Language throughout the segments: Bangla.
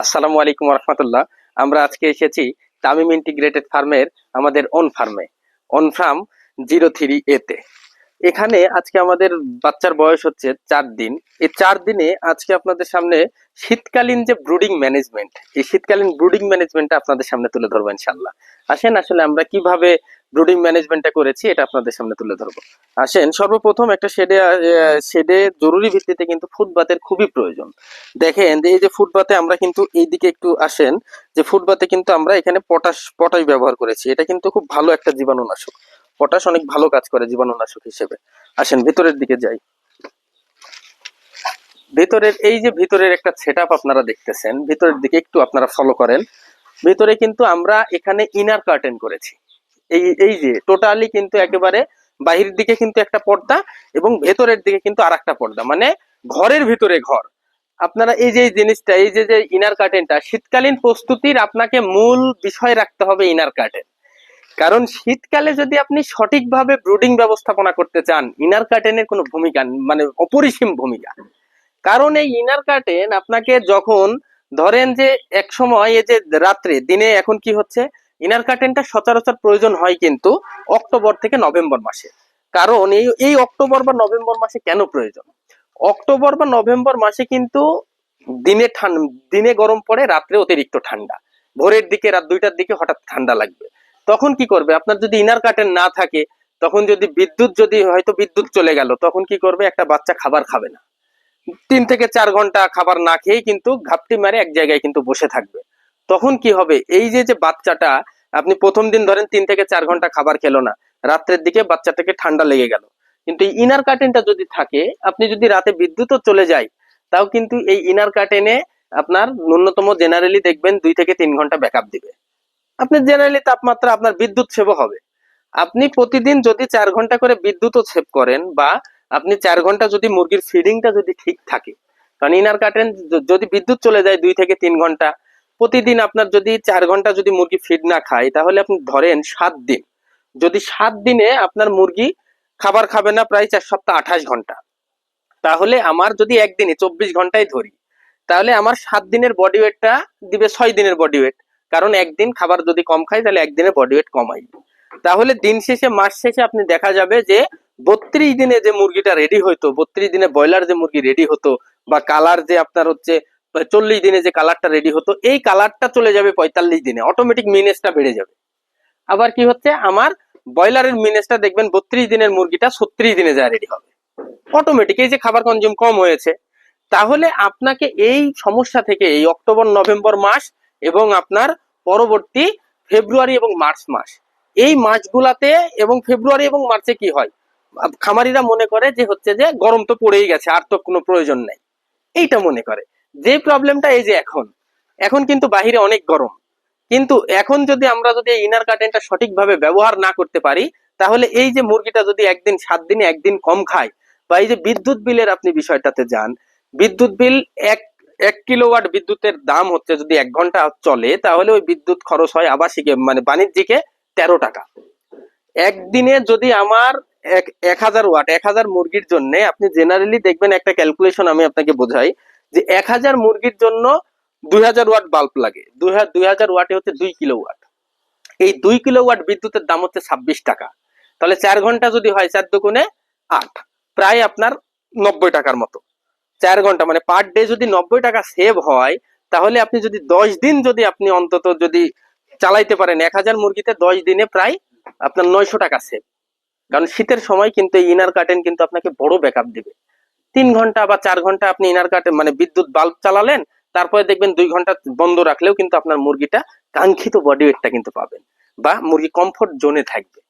আসসালামু আলাইকুম রহমতুল্লাহ আমরা আজকে এসেছি তামিম ইন্টিগ্রেটেড ফার্মের আমাদের অন ফার্মে অন ফার্ম জিরো থ্রি এতে এখানে আজকে আমাদের বাচ্চার বয়স হচ্ছে চার দিন। এই চার দিনে আজকে আপনাদের সামনে শীতকালীন যে ব্রুডিং ম্যানেজমেন্ট এই শীতকালীন ব্রুডিং ম্যানেজমেন্টটা আপনাদের সামনে তুলে ধরবো ইনশাল্লাহ আসেন, আসলে আমরা কীভাবে ব্রুডিং ম্যানেজমেন্টটা করেছি, এটা আপনাদের সামনে তুলে ধরবো। আসেন, সর্বপ্রথম একটা শেডে শেডে জরুরি ভিত্তিতে কিন্তু ফুটবাতের খুবই প্রয়োজন। দেখেন এই যে ফুটবাতে আমরা কিন্তু এইদিকে একটু আসেন, যে ফুটবাতে কিন্তু আমরা এখানে পটাশ পটাশ ব্যবহার করেছি। এটা কিন্তু খুব ভালো একটা জীবাণুনাশক। পটাশ অনেক ভালো কাজ করে জীবাণুনাশক হিসেবে। আসেন, ভেতরের দিকে যাই। ভেতরের, এই যে ভিতরের একটা সেট আপনারা দেখতেছেন, ভিতরের দিকে একটু আপনারা ফলো করেন। ভেতরে কিন্তু আমরা এখানে ইনার কার্টেন করেছি। এই এই যে টোটালি কিন্তু একেবারে বাহির দিকে কিন্তু একটা পর্দা এবং ভেতরের দিকে কিন্তু আর একটা পর্দা। মানে ঘরের ভিতরে ঘর। আপনারা এই যে জিনিসটা, এই যে যে ইনার কার্টেনটা শীতকালীন প্রস্তুতির আপনাকে মূল বিষয় রাখতে হবে ইনার কার্টেন কারণ শীতকালে যদি আপনি সঠিকভাবে ব্রুডিং ব্যবস্থাপনা করতে চান ইনার কার্টেনের কোনো ভূমিকা মানে অপরিসীম ভূমিকা। কারণ এই ইনার কার্টেন আপনাকে যখন ধরেন যে, এক সময় এই যে, রাত্রে, দিনে এখন কি হচ্ছে? ইনার কার্টেনটা সচরাচর প্রয়োজন হয় কিন্তু অক্টোবর থেকে নভেম্বর মাসে। কারণ এই এই অক্টোবর বা নভেম্বর মাসে কেন প্রয়োজন? অক্টোবর বা নভেম্বর মাসে কিন্তু দিনে ঠান্ডা দিনে গরম পড়ে, রাত্রে অতিরিক্ত ঠান্ডা। ভোরের দিকে, রাত দুইটার দিকে হঠাৎ ঠান্ডা লাগবে। তখন কি করবে? আপনার যদি ইনার কার্টেন না থাকে, তখন যদি বিদ্যুৎ যদি হয়তো বিদ্যুৎ চলে গেল, তখন কি করবে? একটা বাচ্চা খাবার খাবে না। তিন থেকে চার ঘণ্টা খাবার না খেয়েই কিন্তু ঘাপটি মারে এক জায়গায় কিন্তু বসে থাকবে। তখন কি হবে? এই যে যে বাচ্চাটা, আপনি প্রথম দিন ধরেন তিন থেকে চার ঘণ্টা খাবার খেলো না, রাত্রের দিকে বাচ্চাটাকে ঠান্ডা লেগে গেল। কিন্তু এই ইনার কার্টেনটা যদি থাকে, আপনি যদি রাতে বিদ্যুৎও চলে যায়, তাও কিন্তু এই ইনার কার্টেনে আপনার ন্যূনতম জেনারেলি দেখবেন দুই থেকে তিন ঘণ্টা ব্যাকআপ দিবে। আপনি জেনারেলি তাপমাত্রা, আপনার বিদ্যুৎ সেবও হবে। আপনি প্রতিদিন যদি চার ঘণ্টা করে বিদ্যুৎও সেভ করেন বা আপনি চার ঘণ্টা যদি মুরগির ফিডিংটা যদি ঠিক থাকে, কারণ ইনার কার্টেন যদি বিদ্যুৎ চলে যায় দুই থেকে তিন ঘণ্টা প্রতিদিন আপনার যদি চার ঘণ্টা যদি মুরগি ফিড না খায়, তাহলে আপনি ধরেন সাত দিন। যদি সাত দিনে আপনার মুরগি খাবার খাবে না প্রায় চার সপ্তাহ আঠাশ ঘণ্টা। তাহলে আমার যদি একদিনে চব্বিশ ঘন্টায় ধরি, তাহলে আমার সাত দিনের বডি ওয়েটটা দিবে ছয় দিনের বডি ওয়েট কারণ একদিন খাবার যদি কম খাই তাহলে একদিনে বডি ওয়েট কমাই। তাহলে দিন শেষে, মাস শেষে আপনি দেখা যাবে যে বত্রিশ দিনে যে মুরগিটা রেডি হইতো, বত্রিশ দিনে ব্রয়লার যে মুরগি রেডি হতো, বা কালার যে আপনার হচ্ছে চল্লিশ দিনে যে কালারটা রেডি হতো, এই কালারটা চলে যাবে পঁয়তাল্লিশ দিনে। অটোমেটিক মিনেসটা বেড়ে যাবে। আবার কি হচ্ছে? আমার ব্রয়লারের মিনেসটা দেখবেন, বত্রিশ দিনের মুরগিটা ছত্রিশ দিনে যা রেডি হবে। অটোমেটিক এই যে খাবার কনজিউম কম হয়েছে, তাহলে আপনাকে এই সমস্যা থেকে এই অক্টোবর, নভেম্বর মাস এবং আপনার পরবর্তী ফেব্রুয়ারি এবং মার্চ মাস, এই মাসগুলাতে এবং ফেব্রুয়ারি এবং মার্চে কি হয়? খামারিরা মনে করে যে হচ্ছে যে গরম তো পড়েই গেছে, আর তো কোনো প্রয়োজন নেই। এইটা মনে করে। যে প্রবলেমটা এই যে এখন এখন কিন্তু বাহিরে অনেক গরম। কিন্তু এখন যদি আমরা যদি ইনার কার্টেনটা সঠিকভাবে ব্যবহার না করতে পারি, তাহলে এই যে মুরগিটা যদি একদিন, সাত দিনে একদিন কম খায়, বা এই যে বিদ্যুৎ বিলের আপনি বিষয়টাতে যান, বিদ্যুৎ বিল এক এক কিলোওয়াট বিদ্যুতের দাম হচ্ছে যদি এক ঘণ্টা চলে, তাহলে ওই বিদ্যুৎ খরচ হয় আবাসিকে মানে বাণিজ্যিকে তেরো টাকা। একদিনে যদি আমার এক হাজার ওয়াট এক হাজার মুরগির জন্য আপনি জেনারেলি দেখবেন একটা ক্যালকুলেশন আমি আপনাকে বোঝাই যে এক হাজার মুরগির জন্য দুই হাজার ওয়াট বাল্ব লাগে। দুই হাজার ওয়াটে হচ্ছে দুই কিলো ওয়াট। এই দুই কিলো ওয়াট বিদ্যুতের দাম হচ্ছে ছাব্বিশ টাকা। তাহলে চার ঘণ্টা যদি হয় চার দুগুণে আট, প্রায় আপনার নব্বই টাকার মতো। চার ঘণ্টা মানে পার ডে যদি নব্বই টাকা সেভ হয়, তাহলে আপনি যদি দশ দিন যদি আপনি অন্তত যদি চালাইতে পারেন, এক হাজার মুরগিতে দশ দিনে প্রায় আপনার নয়শো টাকা সেভ কারণ শীতের সময় কিন্তু ইনার কার্টেন কিন্তু আপনাকে বড় ব্যাকআপ দিবে। তিন ঘণ্টা বা চার ঘণ্টা আপনি ইনার কার্টেন মানে বিদ্যুৎ বাল্ব চালালেন, তারপরে দেখবেন দুই ঘণ্টা বন্ধ রাখলেও কিন্তু আপনার মুরগিটা কাঙ্ক্ষিত বডি ওয়েটটা কিন্তু পাবেন বা মুরগি কমফোর্ট জোনে থাকবে।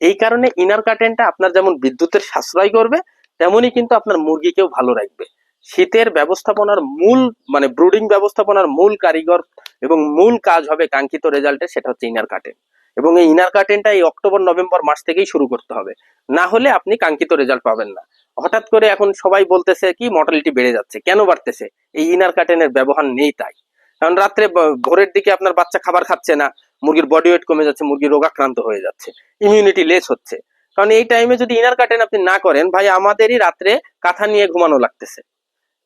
এই কারণে ইনার কার্টেনটা আপনার যেমন বিদ্যুতের সাশ্রয় করবে, তেমনই কিন্তু আপনার মুরগিকেও ভালো রাখবে। শীতের ব্যবস্থাপনার মূল মানে ব্রুডিং ব্যবস্থাপনার মূল কারিগর এবং মূল কাজ হবে কাঙ্ক্ষিত রেজাল্টে সেটা হচ্ছে ইনার কার্টেন এবং এই ইনার কার্টেনটা এই অক্টোবর, নভেম্বর মাস থেকেই শুরু করতে হবে। না হলে আপনি কাঙ্ক্ষিত রেজাল্ট পাবেন না। হঠাৎ করে এখন সবাই বলতেছে কি মর্টালিটি বেড়ে যাচ্ছে। কেন বাড়তেছে? এই ইনার কার্টেনের ব্যবহার নেই তাই। কারণ রাত্রে ভোরের দিকে আপনার বাচ্চা খাবার খাচ্ছে না, মুরগির বডি ওয়েট কমে যাচ্ছে, মুরগি রোগাক্রান্ত হয়ে যাচ্ছে ইমিউনিটি লেস হচ্ছে। কারণ এই টাইমে যদি ইনার কার্টেন আপনি না করেন, ভাই, আমাদেরই রাত্রে কাঁথা নিয়ে ঘুমানো লাগতেছে।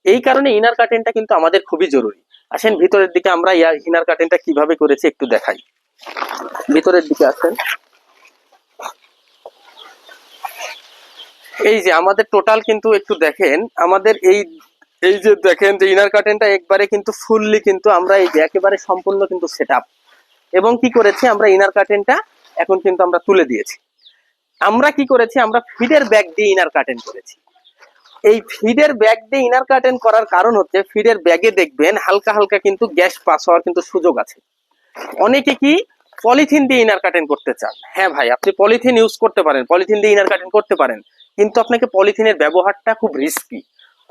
এই কারণে ইনার কার্টেনটা কিন্তু আমাদের খুবই জরুরি। আসেন, ভিতরের দিকে আমরা ইনার কার্টেনটা কীভাবে করেছি একটু দেখাই। ভিতরের দিকে আসেন। এই যে আমাদের টোটাল কিন্তু একটু দেখেন, আমাদের এই এই যে দেখেন যে ইনার কার্টেনটা একবারে কিন্তু ফুললি কিন্তু আমরা এই যে একেবারে সম্পূর্ণ কিন্তু সেট এবং কি করেছি আমরা ইনার কার্টেনটা এখন কিন্তু আমরা তুলে দিয়েছি। আমরা কি করেছি? আমরা ফিডের ব্যাগ দিয়ে ইনার কার্টেন করেছি। এই ফিডের ব্যাগ দিয়ে ইনার কার্টেন করার কারণ হচ্ছে ফিডের ব্যাগে দেখবেন হালকা হালকা কিন্তু গ্যাস পাস হওয়ার কিন্তু সুযোগ আছে। অনেকে কি পলিথিন দিয়ে ইনার কার্টেন করতে চান? হ্যাঁ ভাই, আপনি পলিথিন ইউজ করতে পারেন পলিথিন দিয়ে ইনার কার্টেন করতে পারেন। কিন্তু আপনাকে পলিথিনের ব্যবহারটা খুব রিস্কি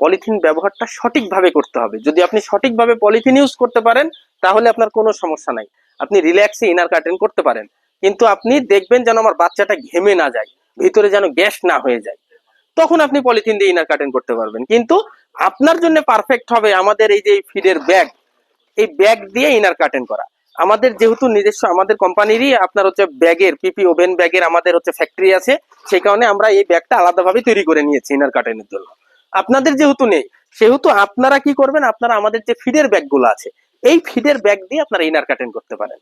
পলিথিন ব্যবহারটা সঠিকভাবে করতে হবে। যদি আপনি সঠিকভাবে পলিথিন ইউজ করতে পারেন, তাহলে আপনার কোনো সমস্যা নাই। আপনি রিল্যাক্সে ইনার কার্টেন করতে পারেন। কিন্তু আপনি দেখবেন যেন আমার বাচ্চাটা ঘেমে না যায়, ভিতরে যেন গ্যাস না হয়ে যায়। তখন আপনি পলিথিন দিয়ে ইনার কার্টেন করতে পারবেন। কিন্তু আপনার জন্য পারফেক্ট হবে আমাদের এই যে ফিডের ব্যাগ এই ব্যাগ দিয়ে ইনার কার্টেন করা। আমাদের যেহেতু নিজস্ব, আমাদের কোম্পানিরই আপনার হচ্ছে ব্যাগের পিপি ওভেন ব্যাগের আমাদের হচ্ছে ফ্যাক্টরি আছে। সেই কারণে আমরা এই ব্যাগটা আলাদাভাবে তৈরি করে নিয়েছি ইনার কার্টেনের জন্য। আপনাদের যেহেতু নেই, সেহেতু আপনারা কি করবেন? আপনারা আমাদের যে ফিডের ব্যাগগুলো আছে, এই ফিডের ব্যাগ দিয়ে আপনারা ইনার কার্টেন করতে পারেন।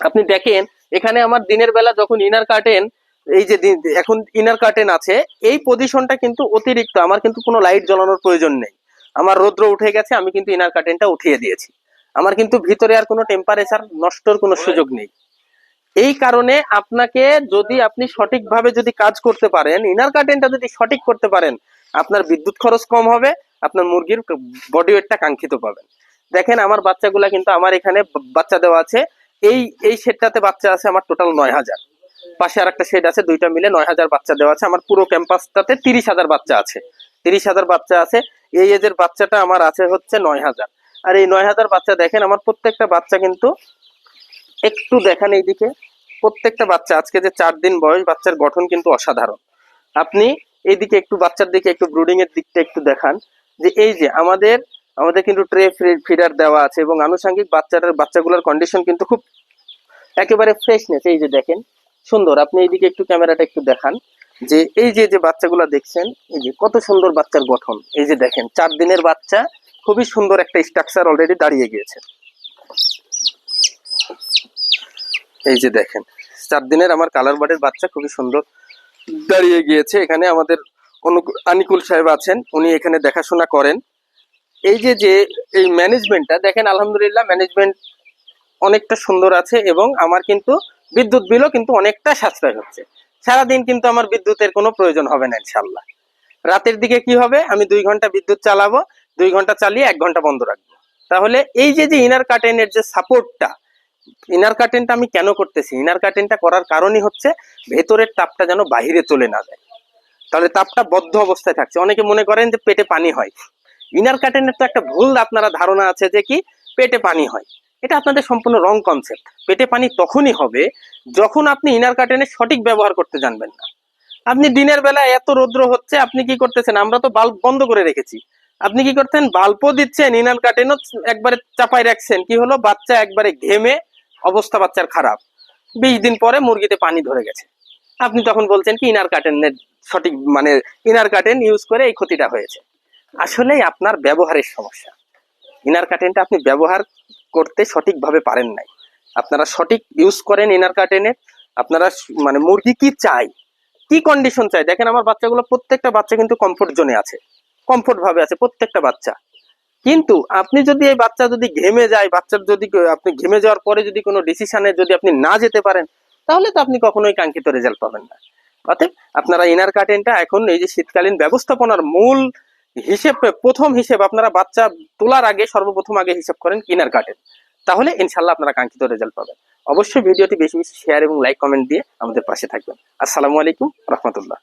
আপনি দেখেন, এখানে আমার দিনের বেলা যখন ইনার কার্টেন এই যে এখন ইনার কার্টেন আছে, এই পজিশনটা কিন্তু অতিরিক্ত, আমার কিন্তু কোনো লাইট জ্বালানোর প্রয়োজন নেই। আমার রৌদ্র উঠে গেছে, আমি কিন্তু ইনার কার্টেনটা উঠিয়ে দিয়েছি। আমার কিন্তু ভিতরে আর কোনো টেম্পারেচার নষ্টর কোনো সুযোগ নেই। এই কারণে আপনাকে যদি আপনি সঠিকভাবে যদি কাজ করতে পারেন ইনার কার্টেনটা যদি সঠিক করতে পারেন আপনার বিদ্যুৎ খরচ কম হবে আপনার মুরগির বডি ওয়েটটা কাঙ্ক্ষিত পাবেন। দেখেন আমার বাচ্চাগুলা কিন্তু আমার এখানে বাচ্চা দেওয়া আছে। এই এই শেডটাতে বাচ্চা আছে আমার টোটাল নয় হাজার। পাশে আর একটা শেড আছে দুইটা মিলে নয় হাজার বাচ্চা দেওয়া আছে। আমার পুরো ক্যাম্পাসটাতে তিরিশ হাজার বাচ্চা আছে। তিরিশ হাজার বাচ্চা আছে। এই এজের বাচ্চাটা আমার আছে হচ্ছে নয় হাজার। আর এই নয় হাজার বাচ্চা দেখেন, আমার প্রত্যেকটা বাচ্চা কিন্তু একটু দেখেন এইদিকে। প্রত্যেকটা বাচ্চা, আজকে যে চার দিন বয়স, বাচ্চার গঠন কিন্তু অসাধারণ। আপনি এইদিকে একটু বাচ্চার দিকে একটু ব্রুডিং এর দিকটা একটু দেখান, যে এই যে আমাদের আমাদের কিন্তু ট্রে ফিডার দেওয়া আছে এবং আনুষঙ্গিক বাচ্চাটার বাচ্চাগুলোর কন্ডিশন কিন্তু খুব একেবারে ফ্রেশনেস এই যে দেখেন, সুন্দর। আপনি এইদিকে একটু ক্যামেরাটা একটু দেখান, যে এই যে যে বাচ্চাগুলো দেখছেন, এই যে কত সুন্দর বাচ্চার গঠন। এই যে দেখেন, চার দিনের বাচ্চা খুবই সুন্দর একটা স্ট্রাকচার অলরেডি দাঁড়িয়ে গিয়েছে। এই যে দেখেন, চার দিনের আমার কালার বার্ডের বাচ্চা খুবই সুন্দর দাঁড়িয়ে গিয়েছে। এখানে আমাদের আনিকুল সাহেব আছেন, উনি এখানে দেখাশোনা করেন। এই যে যে, এই ম্যানেজমেন্টটা দেখেন আলহামদুলিল্লাহ ম্যানেজমেন্ট অনেকটা সুন্দর আছে এবং আমার কিন্তু বিদ্যুৎ বিলও কিন্তু অনেকটা সাশ্রয় হচ্ছে। সারাদিন কিন্তু আমার বিদ্যুতের কোনো প্রয়োজন হবে না ইনশাল্লাহ রাতের দিকে কি হবে? আমি দুই ঘণ্টা বিদ্যুৎ চালাবো দুই ঘণ্টা চালিয়ে এক ঘণ্টা বন্ধ রাখব। তাহলে এই যে যে ইনার কার্টেনের যে সাপোর্টটা ইনার কার্টেনটা আমি কেন করতেছি? ইনার কার্টেনটা করার কারণই হচ্ছে ভেতরের তাপটা যেন বাহিরে চলে না যায়। তাহলে তাপটা বদ্ধ অবস্থায় থাকছে। অনেকে মনে করেন যে পেটে পানি হয়। ইনার কার্টেনের তো একটা ভুল আপনারা ধারণা আছে যে কি? পেটে পানি হয়। এটা আপনাদের সম্পূর্ণ রং কনসেপ্ট পেটে পানি তখনই হবে যখন আপনি ইনার কার্টেনের সঠিক ব্যবহার করতে জানবেন না। আপনি দিনের বেলা এত রৌদ্র হচ্ছে, আপনি কি করতেছেন? আমরা তো বাল্ব বন্ধ করে রেখেছি। আপনি কি করতেন? বাল্বও দিচ্ছেন ইনার কার্টেনও একবারে চাপাই রাখছেন। কি হলো? বাচ্চা একবারে ঘেমে অবস্থা বাচ্চার খারাপ। বিশ দিন পরে মুরগিতে পানি ধরে গেছে। আপনি তখন বলছেন কি ইনার কার্টেনের সঠিক মানে ইনার কাটেন, ইউজ করে এই ক্ষতিটা হয়েছে। আসলেই আপনার ব্যবহারের সমস্যা। ইনার কাটেনটা আপনি ব্যবহার করতে সঠিকভাবে পারেন নাই। আপনারা সঠিক ইউজ করেন ইনার কাটেনের। আপনারা মানে মুরগি কি চাই কি কন্ডিশন চাই দেখেন, আমার বাচ্চাগুলো প্রত্যেকটা বাচ্চা কিন্তু কমফোর্ট জোনে আছে। কমফোর্ট ভাবে আছে, প্রত্যেকটা বাচ্চা। কিন্তু আপনি যদি এই বাচ্চা যদি ঘেমে যায় বাচ্চার যদি আপনি ঘেমে যাওয়ার পরে যদি কোনো ডিসিশনে যদি আপনি না যেতে পারেন, তাহলে তো আপনি কখনোই কাঙ্ক্ষিত রেজাল্ট পাবেন না। অতএব আপনারা ইনার কার্টেনটা এখন এই যে শীতকালীন ব্যবস্থাপনার মূল হিসেব, প্রথম হিসেব আপনারা বাচ্চা তোলার আগে, সর্বপ্রথম আগে হিসাব করেন ইনার কার্টেন তাহলে ইনশাল্লাহ আপনারা কাঙ্ক্ষিত রেজাল্ট পাবেন। অবশ্যই ভিডিওটি বেশি বেশি শেয়ার এবং লাইক কমেন্ট দিয়ে আমাদের পাশে থাকবেন। আসসালামু আলাইকুম, রহমতুল্লাহ।